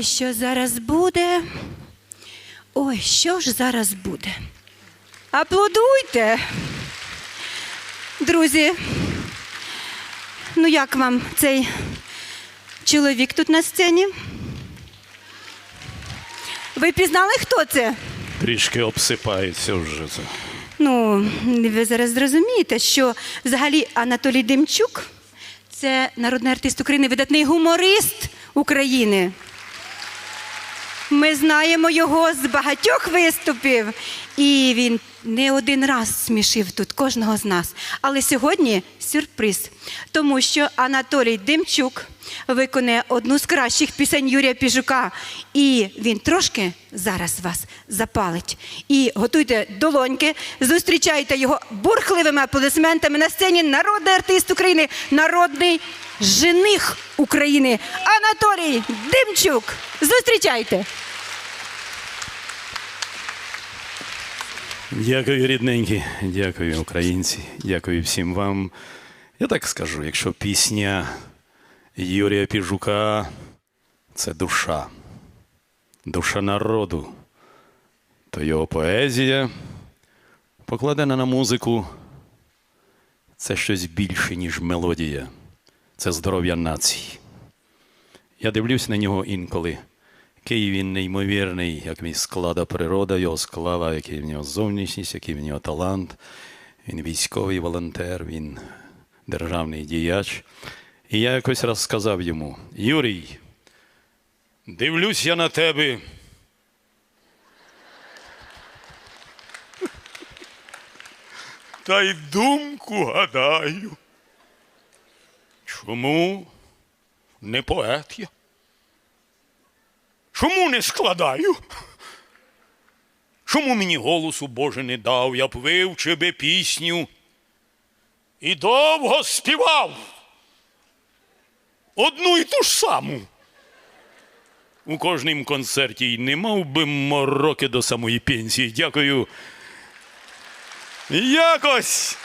Ой, що зараз буде? Ой, що ж зараз буде? Аплодуйте. Друзі, ну як вам цей чоловік тут на сцені? Ви пізнали, хто це? Трішки обсипається вже це. Ну, ви зараз зрозумієте, що взагалі Анатолій Демчук це народний артист України, видатний гуморист України. Ми знаємо його з багатьох виступів, і він не один раз смішив тут кожного з нас. Але сьогодні сюрприз, тому що Анатолій Демчук виконує одну з кращих пісень Юрія Піжука, і він трошки зараз вас запалить. І готуйте долоньки, зустрічайте його бурхливими аплодисментами на сцені народний артист України, народний жених України Анатолій Демчук. Зустрічайте! Дякую, рідненькі, дякую, українці, дякую всім вам. Я так скажу, якщо пісня Юрія Піжука це душа, душа народу, то його поезія, покладена на музику, це щось більше, ніж мелодія, це здоров'я нації. Я дивлюсь на нього інколи. Який він неймовірний, як він склада природа, його склала, який в нього зовнішність, який в нього талант. Він військовий волонтер, він державний діяч. І я якось раз сказав йому: Юрій, дивлюсь я на тебе. Та й думку гадаю. Чому не поет я? Чому не складаю? Чому мені голосу Боже не дав, я б вивчив би пісню і довго співав одну і ту ж саму. У кожнім концерті й не мав би мороки до самої пенсії. Дякую. Якось.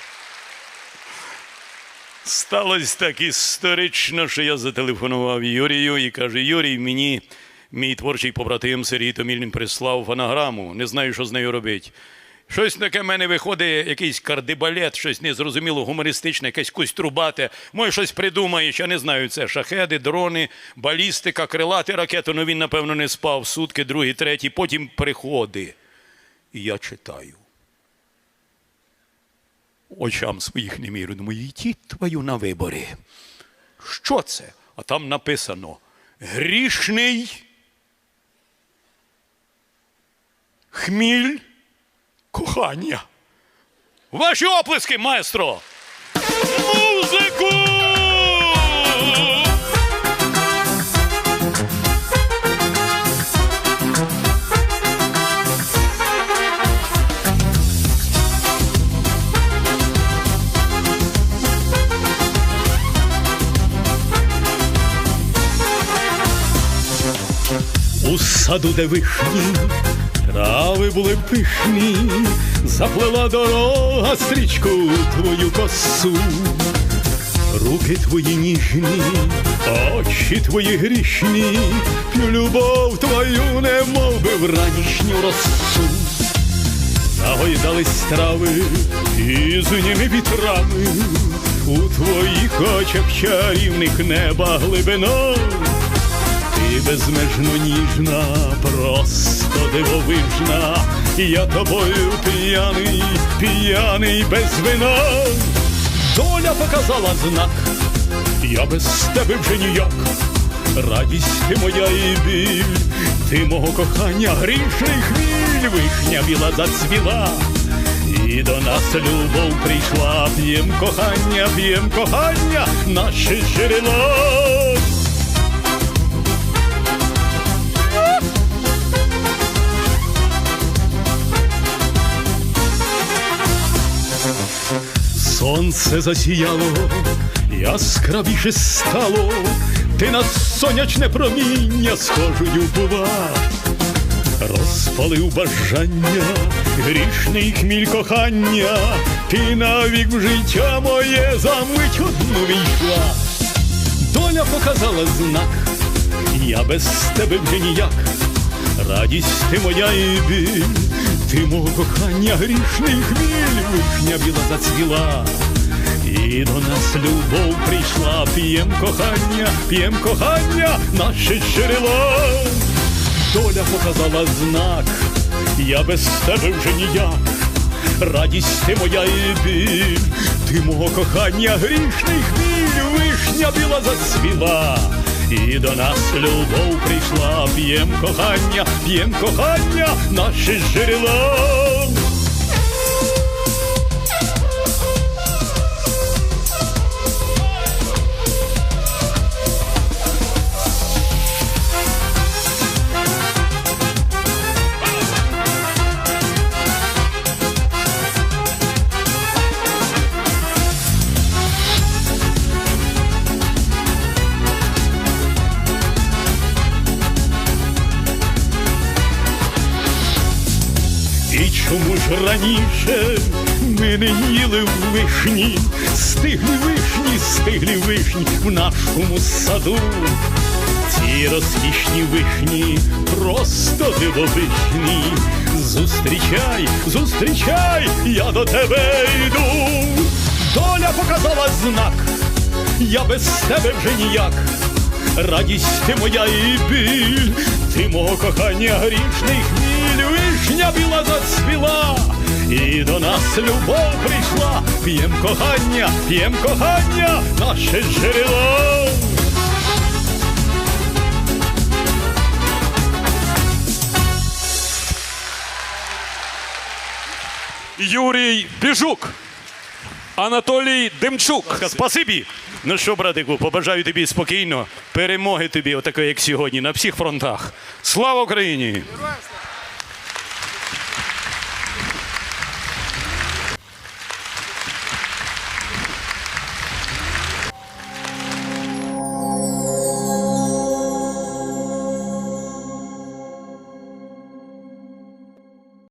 Сталося так історично, що я зателефонував Юрію і каже: Юрій, мені мій творчий побратим Сергій Томільнин прислав фонограму, не знаю, що з нею робити. Щось таке в мене виходить, якийсь кардибалет, щось незрозуміло, гумористичне, якесь кострубате. Може, щось придумаєш, я не знаю. Це шахеди, дрони, балістика, крилати ракети. Ну він, напевно, не спав сутки, другий, третій, потім приходи. І я читаю очам своїх не міру. Думаю, йдіть твою на вибори. Що це? А там написано грішний хміль кохання. Ваші оплески, маестро! Музику! У саду, де вишні, трави були пишні, заплела дорога стрічку твою косу, руки твої ніжні, очі твої грішні, любов твою, немов би в ранішню росу. Загойдались трави і з ними вітрами, у твоїх очах чарівних неба глибина. Безмежно ніжна, просто дивовижна, я тобою п'яний, п'яний без вина. Доля показала знак, я без тебе вже ніяк. Радість ти моя і біль, ти мого кохання, грішний хвиль, вишня біла зацвіла. І до нас любов прийшла, п'єм кохання, п'єм кохання, наше джерело. Сонце засіяло, яскравіше стало, ти на сонячне проміння схожою бува, розпалив бажання, грішний хміль кохання, ти навік в життя моє за мить одну війшла. Доля показала знак, я без тебе вже ніяк. Радість ти моя і біль, ти мого кохання грішний хміль, вишня біла зацвіла. І до нас любов прийшла, п'єм кохання, п'єм кохання, наше джерело. Доля показала знак, я без тебе вже ніяк. Радість ти моя і біль, ти мого кохання грішний хміль, вишня біла зацвіла. І до нас любов прийшла, п'єм кохання, п'єм кохання, наше джерело. Раніше ми не їли вишні, стиглі вишні, стиглі вишні в нашому саду. Ці розкішні вишні просто дивовижні. Зустрічай, зустрічай, я до тебе йду. Доля показала знак, я без тебе вже ніяк. Радість ти моя і біль, ти мого кохання грішний хміль, вишня біла зацвіла, і до нас любов прийшла, п'єм кохання, п'єм кохання, наше джерело. Юрій Біжук, Анатолій Демчук. Спасибі. Ну що, братику, побажаю тобі спокійно, перемоги тобі, отакої, як сьогодні, на всіх фронтах. Слава Україні! Героям слава!